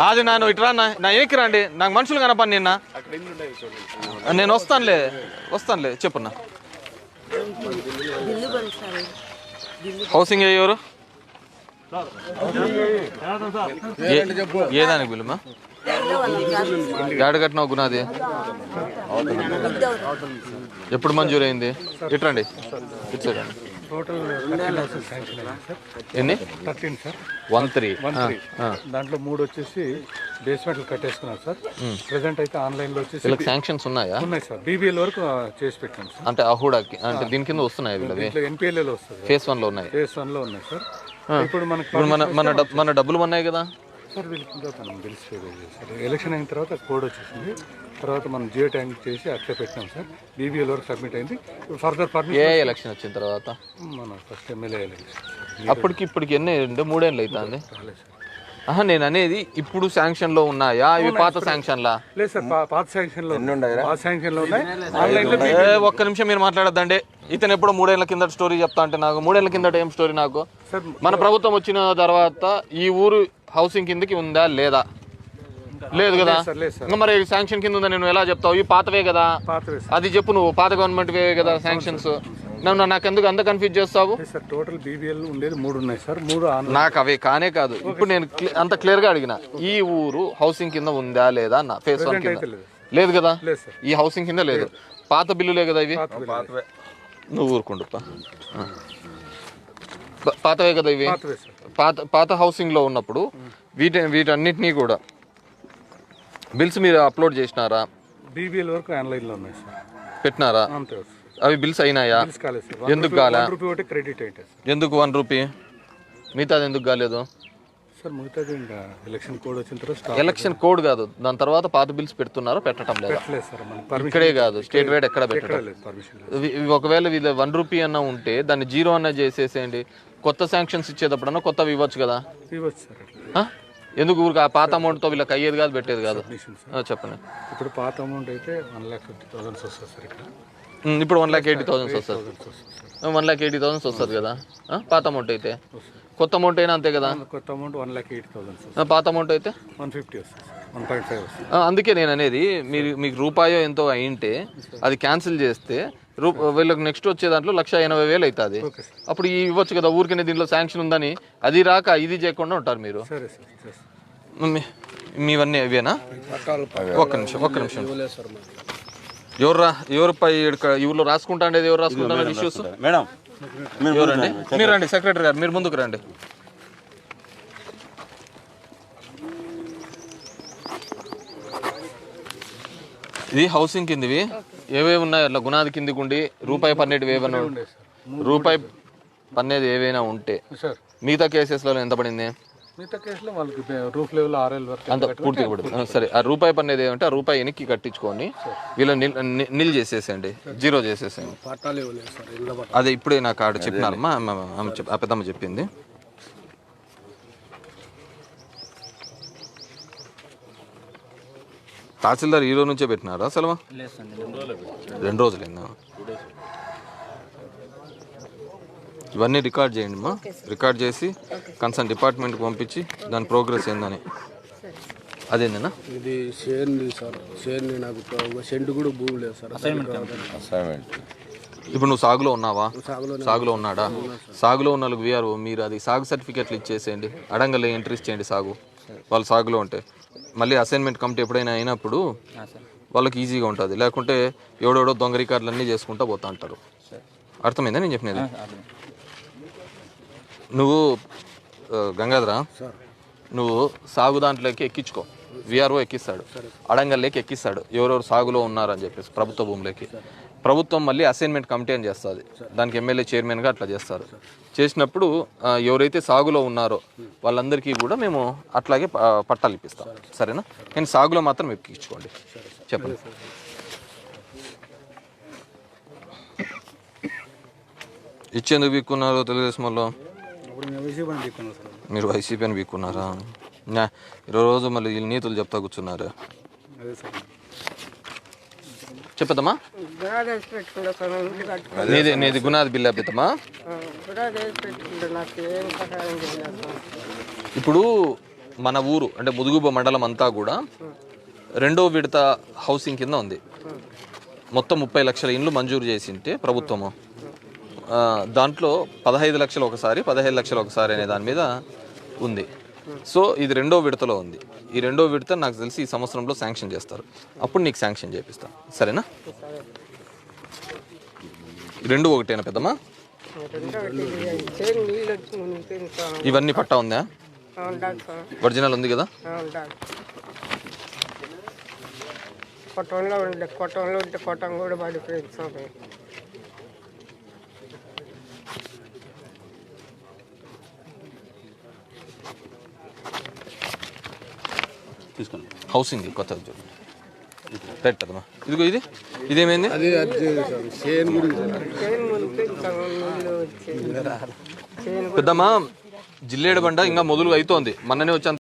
అది ನಾನು ఇట్రా నా నా ఏకి రండి. నాకు మనుషులు కనపని నిన్న. నేను వస్తానులే. వస్తానులే. చెప్పున్నా. హౌసింగ్ ఎవరు? ఏదానికి బిల్లుమా ఏడు కట్టినావు గునాది ఎప్పుడు మంజూరైంది? ఇట్రండి ఇచ్చేదండి టోటల్ ఎన్ని? Thirteen sir. One three. One three. దాంట్లో మూడు వచ్చేసి బేస్మెంట్లు కట్టేసుకున్నారు సార్. ప్రెసెంట్ అయితే ఆన్లైన్లో వచ్చేసి వీళ్ళకి శాంక్షన్స్ ఉన్నాయా? ఉన్నాయి సార్. బీబీఎల్ వరకు ఆ, చేసి పెట్టాం సార్. అంటే అహూడాకి అంటే దీని కింద వస్తున్నాయి వీళ్ళవి? దీంట్లో ఎన్పిఎల్ఏలో వస్తుంది ఫేస్ వన్లో ఉన్నాయి. ఫేస్ వన్లో ఉన్నాయి సార్. ఇప్పుడు మనకి ఇప్పుడు మన మన డబ్బులు ఉన్నాయి కదా? సార్ మనం బిల్స్ ఎలక్షన్ అయిన తర్వాత కోడ్ వచ్చేసింది. తర్వాత మనం జియో ట్యాంక్ చేసి అట్లే పెట్టాం సార్. బీబీఎల్ వరకు సబ్మిట్ అయింది. ఫర్దర్ ఏ పర్మిషన్ ఎలక్షన్ వచ్చిన తర్వాత? మన ఫస్ట్ ఎమ్మెల్యే ఎలక్షన్. అప్పటికి ఇప్పటికి ఎన్ని అంటే మూడేళ్ళు అవుతుంది ఆహా నేను అనేది ఇప్పుడు శాంక్షన్లో ఉన్నాయా? ఇవి పాత శాంక్షన్లా? లేదు సార్ పాత శాంక్షన్లో పాత శాంక్షన్లో ఉన్నాయి. ఆన్లైన్లో ఏ ఒక్క నిమిషం మీరు మాట్లాడద్దండి. ఇతను ఎప్పుడు మూడేళ్ళ కిందట స్టోరీ చెప్తా అంటే నాకు మూడేళ్ళ కిందట ఏం స్టోరీ నాకు? మన ప్రభుత్వం వచ్చిన తర్వాత ఈ ఊరు హౌసింగ్ కిందకి ఉందా? లేదా? లేదు కదా? ఇంకా మరి శాంక్షన్ కింద ఉందా? నేను ఎలా చెప్తావు? ఇవి పాతవే కదా? అది చెప్పు నువ్వు. పాత గవర్నమెంట్ వే కదా శాంక్షన్స్ నన్ను నాకు ఎందుకు అంత కన్ఫ్యూజ్ చేస్తావు? టోటల్ బీబీఎల్ ఉండేది మూడు ఉన్నాయి సార్. మూడు నాకు అవే కానే కాదు. ఇప్పుడు నేను అంత క్లియర్గా అడిగిన. ఈ ఊరు హౌసింగ్ కింద ఉందా లేదా అన్న. ఫేస్ వన్ కింద. లేదు కదా? లేదు సార్. ఈ హౌసింగ్ కింద లేదు. పాత బిల్లులే కదా ఇవి? నువ్వు ఊరుకుండు పాతవే కదా ఇవి? పాత పాత హౌసింగ్లో ఉన్నప్పుడు వీటి వీటన్నిటినీ కూడా. బిల్స్ మీరు అప్లోడ్ చేసినారా? బీబీఎల్ వరకు ఆన్లైన్లో ఉన్నాయి సార్. పెట్టినారా? అవి బిల్స్ అయినాయా? ఎందుకు కాలే? క్రెడిట్ అయితే ఎందుకు వన్ రూపీ? మిగతాది ఎందుకు కాలేదు? సార్ మిగతాది ఇంకా ఎలక్షన్ కోడ్ వచ్చిన తర్వాత ఎలక్షన్ కోడ్ కాదు. దాని తర్వాత పాత బిల్స్ పెడుతున్నారో పెట్టడం లేదా? ఇక్కడే కాదు. స్టేట్ వైడ్ ఎక్కడ పెట్టడం ఒకవేళ వీళ్ళ వన్ రూపీ అన్న ఉంటే దాన్ని జీరో అన్న చేసేసేయండి. కొత్త శాంక్షన్స్ ఇచ్చేటప్పుడన్నా కొత్తవి ఇవ్వచ్చు కదా? ఎందుకు ఊరికి ఆ పాత అమౌంట్తో వీళ్ళకి అయ్యేది కాదు పెట్టేది కాదు? చెప్పండి. ఇప్పుడు పాత అమౌంట్ అయితే వన్ ల్యాక్ ఫిఫ్టీ థౌసండ్స్ వస్తుంది సార్ ఇక్కడ. ఇప్పుడు వన్ లాక్ ఎయిటీ థౌసండ్స్ వస్తుంది వన్ లాక్ ఎయిటీ థౌసండ్స్ వస్తుంది కదా? పాత అమౌంట్ అయితే? కొత్త అమౌంట్ అయినా అంతే కదా? కొత్త అమౌంట్ వన్ ల్యాక్ ఎయిటీ ఆ, పాత అమౌంట్ అయితే? వన్ ఫిఫ్టీ వస్తుంది వన్ పాయింట్ ఫైవ్ వస్తుంది. అందుకే నేను అనేది మీరు మీకు రూపాయో ఎంతో అయింటే అది క్యాన్సిల్ చేస్తే వీళ్ళకి నెక్స్ట్ వచ్చే దాంట్లో లక్ష ఎనభై వేలు అవుతుంది. అప్పుడు ఈ ఇవ్వచ్చు కదా ఊరికనే దీంట్లో శాంక్షన్ ఉందని. అది రాక ఇది చేయకుండా ఉంటారు మీరు. సరే సార్ సరే మీ- మీవన్నీ ఇవేనా? ఒక్క నిమిషం ఒక్క నిమిషం. ఎవరు రా ఎవరిపై ఊర్లో రాసుకుంటా ఉండేది ఎవరు రాసుకుంటున్నారు ఇష్యూస్ మేడం ఎవరండి మీరు రండి సెక్రటరీ గారు మీరు ముందుకు రండి. ఇది హౌసింగ్ కిందివి? ఏవేవి ఉన్నాయి అట్లా గునాది కిందికి ఉండి రూపాయి ఏమైనా ఉండే సార్. రూపాయి పన్నేది ఏవైనా ఉంటే. సార్. మిగతా కేసెస్లో ఎంత పడింది? మిగతా కేసులో వాళ్ళకి రూఫ్ లెవెల్ ఆర్ఎల్ వరకు అంత పూర్తిగా పడుతుంది ఆ, సరే ఆ రూపాయి పన్నేది ఏమంటే ఆ రూపాయి వెనక్కి కట్టించుకొని వీళ్ళని నిల్ చేసేసేయండి. జీరో చేసేసేయండి. అదే ఇప్పుడే నాకు ఆడ చెప్పినారమ్మా ఆమె- పెద్దమ్మ చెప్పింది. తహసీల్దార్ ఈ రోజు నుంచే పెట్టినారా సెలవు? రెండు రోజులైనా? ఇవన్నీ రికార్డ్ చేయండి మా. రికార్డ్ చేసి కన్సర్న్ డిపార్ట్మెంట్కి పంపించి దాని ప్రోగ్రెస్ ఏందని. అదేందన్నా? ఇది షేర్ని సార్ షేర్ని నాకు ఒక సెంటు కూడా భూమి లేదు సార్. అసైన్మెంట్ ఇప్పుడు నువ్వు సాగులో ఉన్నావా? సాగులో ఉన్నాడా? సాగులో ఉన్న వాళ్ళకి వీఆర్ఓ మీరు అది సాగు సర్టిఫికెట్లు ఇచ్చేసేయండి. అడంగల్లో ఎంట్రీస్ చేయండి సాగు. వాళ్ళు సాగులో ఉంటే మళ్ళీ అసైన్మెంట్ కమిటీ ఎప్పుడైనా అయినప్పుడు వాళ్ళకి ఈజీగా ఉంటుంది. లేకుంటే ఎవడెవడో దొంగ రికార్డులు అన్నీ చేసుకుంటా పోతా అంటారు. అర్థమైందా నేను చెప్పినది? నువ్వు గంగాధరా నువ్వు సాగు దాంట్లోకి ఎక్కించుకో. విఆర్ఓ ఎక్కిస్తాడు. అడంగల్లోకి ఎక్కిస్తాడు. ఎవరెవరు సాగులో ఉన్నారని చెప్పేసి ప్రభుత్వ భూములకి. ప్రభుత్వం మళ్ళీ అసైన్మెంట్ కమిటీ అని చేస్తుంది. దానికి ఎమ్మెల్యే చైర్మన్గా అట్లా చేస్తారు. చేసినప్పుడు ఎవరైతే సాగులో ఉన్నారో వాళ్ళందరికీ కూడా మేము అట్లాగే పట్టాలు ఇప్పిస్తాం. సరేనా? కానీ సాగులో మాత్రం ఎక్కించుకోండి చెప్పండి. ఇచ్చేందుకు వీక్కున్నారో తెలుగుదేశం వాళ్ళు? మీరు వైసీపీ అని వీక్కున్నారా? ఇరవై రోజు మళ్ళీ వీళ్ళు నీతులు చెప్తా కూర్చున్నారు. అదే సార్. చెప్పదమ్మా? నీది నీది గుణాది బిల్ అబ్బితమ్మా ఇప్పుడు మన ఊరు అంటే ముదుగుబ మండలం అంతా కూడా రెండో విడత హౌసింగ్ కింద ఉంది. మొత్తం ముప్పై లక్షల ఇండ్లు మంజూరు చేసింటే ప్రభుత్వము. ఆ, దాంట్లో పదహైదు లక్షలు ఒకసారి పదహైదు లక్షలు ఒకసారి అనే దాని మీద ఉంది. సో ఇది రెండో విడతలో ఉంది. ఈ రెండో విడత నాకు తెలిసి ఈ సంవత్సరంలో శాంక్షన్ చేస్తారు. అప్పుడు నీకు శాంక్షన్ చేపిస్తాను సరేనా? రెండు ఒకటేనా పెద్దమ్మా? ఇవన్నీ పట్టా ఉందా? ఒరిజినల్ ఉంది కదా? కొట్టంలో ఉండే కొట్టంలో ఉంటే కొట్టం కూడా పడిపోయింది తీసుకోండి హౌసింగ్ చూడండి. రైట్ పెద్దమ్మా ఇదిగో ఇది. ఇదేమైంది? పెద్దమ్మా జిల్లేడు బండ ఇంకా మొదలు అవుతోంది మొన్ననే వచ్చి